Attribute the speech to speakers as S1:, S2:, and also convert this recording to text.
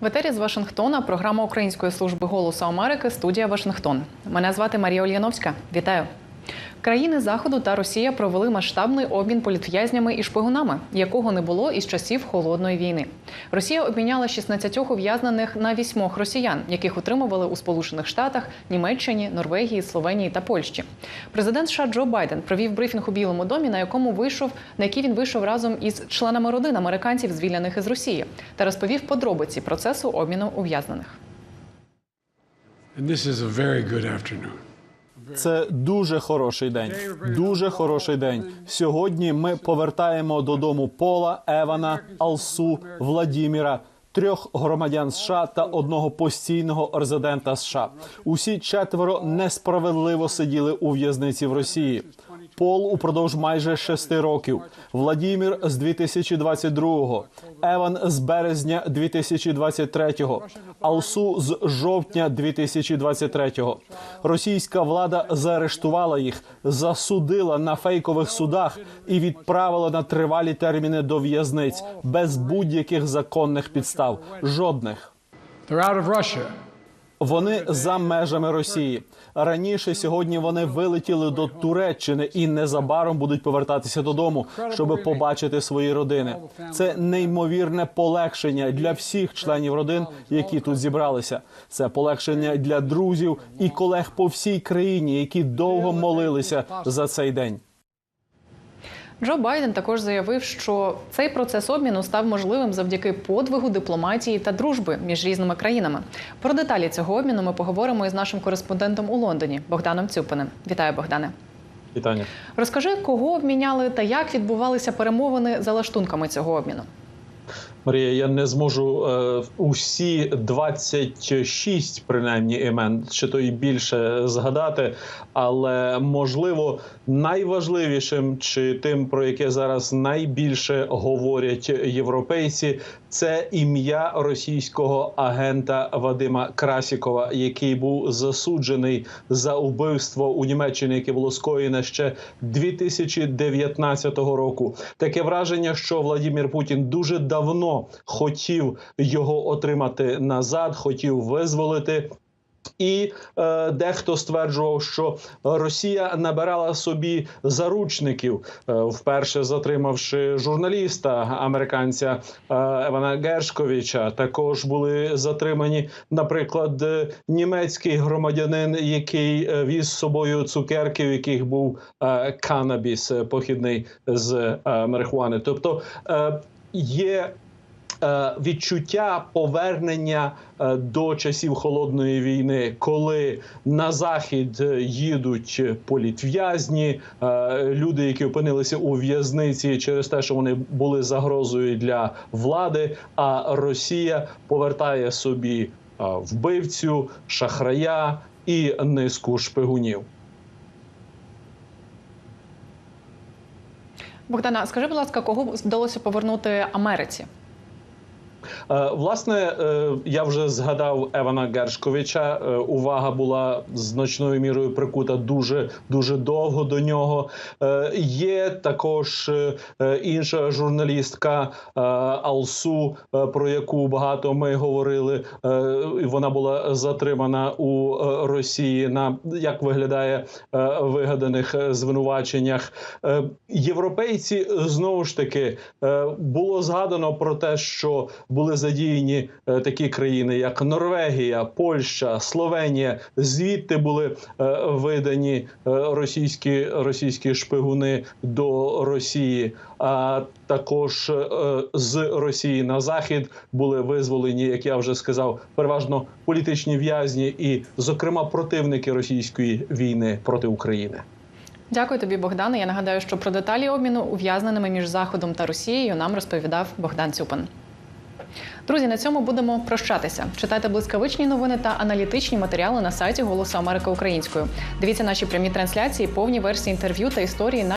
S1: В етері з Вашингтона програма Української служби голосу Америки студія Вашингтон. Мене звати Марія Ольяновська. Вітаю. Країни Заходу та Росія провели масштабний обмін політв'язнями і шпигунами, якого не було із часів холодної війни. Росія обміняла 16 ув'язнених на вісьмох росіян, яких утримували у Сполучених Штатах, Німеччині, Норвегії, Словенії та Польщі. Президент США Джо Байден провів брифінг у Білому домі, на якому вийшов, на який він вийшов разом із членами родин американців, звільнених із Росії, та розповів подробиці процесу обміну ув'язнених.
S2: And this is a very good afternoon.
S3: Це дуже хороший день. Дуже хороший день. Сьогодні ми повертаємо додому Пола, Евана, Алсу, Владіміра. Трьох громадян США та одного постійного резидента США. Усі четверо несправедливо сиділи у в'язниці в Росії. Пол упродовж майже шести років. Владімір з 2022-го. Еван з березня 2023-го. Алсу з жовтня 2023-го. Російська влада заарештувала їх, засудила на фейкових судах і відправила на тривалі терміни до в'язниць без будь-яких законних підстав. Жодних.
S2: They're out of Russia.
S3: Вони за межами Росії. Раніше сьогодні вони вилетіли до Туреччини і незабаром будуть повертатися додому, щоб побачити свої родини. Це неймовірне полегшення для всіх членів родин, які тут зібралися. Це полегшення для друзів і колег по всій країні, які довго молилися за цей день.
S1: Джо Байден також заявив, що цей процес обміну став можливим завдяки подвигу, дипломатії та дружби між різними країнами. Про деталі цього обміну ми поговоримо із нашим кореспондентом у Лондоні Богданом Цюпиним. Вітаю, Богдане.
S3: Вітання.
S1: Розкажи, кого обміняли та як відбувалися перемовини за лаштунками цього обміну.
S3: Марія, я не зможу е, усі 26, принаймні імен, чи то і більше згадати, але можливо найважливішим чи тим, про яке зараз найбільше говорять європейці, це ім'я російського агента Вадима Красікова, який був засуджений за вбивство у Німеччині, яке було скоєне ще 2019 року. Таке враження, що Владимир Путін дуже давно хотів його отримати назад, хотів визволити. І е, дехто стверджував, що Росія набирала собі заручників, е, вперше затримавши журналіста американця е, Евана Гершковича. Також були затримані, наприклад, е, німецький громадянин, який е, віз з собою цукерки, в яких був е, канабіс е, похідний з е, марихуани. Тобто е, є відчуття повернення е, до часів холодної війни, коли на захід е, їдуть політв'язні, е, люди, які опинилися у в'язниці через те, що вони були загрозою для влади. А Росія повертає собі е, вбивцю, шахрая і низку шпигунів.
S1: Богдана, скажи, будь ласка, кого вдалося повернути Америці?
S3: Е, Власне, е, я вже згадав Евана Гершковича. Е, Увага була значною мірою прикута дуже дуже довго до нього. Є також інша журналістка Алсу, про яку багато ми говорили. Вона була затримана у Росії на як виглядає вигаданих звинуваченнях. Європейці знову ж таки було згадано про те, що були задіяні е, такі країни, як Норвегія, Польща, Словенія. Звідти були е, видані е, російські російські шпигуни до Росії. А також з Росії на захід були визволені, як я вже сказав, переважно політичні в'язні і, зокрема, противники російської війни проти України.
S1: Дякую тобі, Богдане. Я нагадаю, що про деталі обміну ув'язненими між Заходом та Росією нам розповідав Богдан Цюпин. Друзі, на цьому будемо прощатися. Читайте блискавичні новини та аналітичні матеріали на сайті Голосу Америки Українською. Дивіться наші прямі трансляції, повні версії інтерв'ю та історії на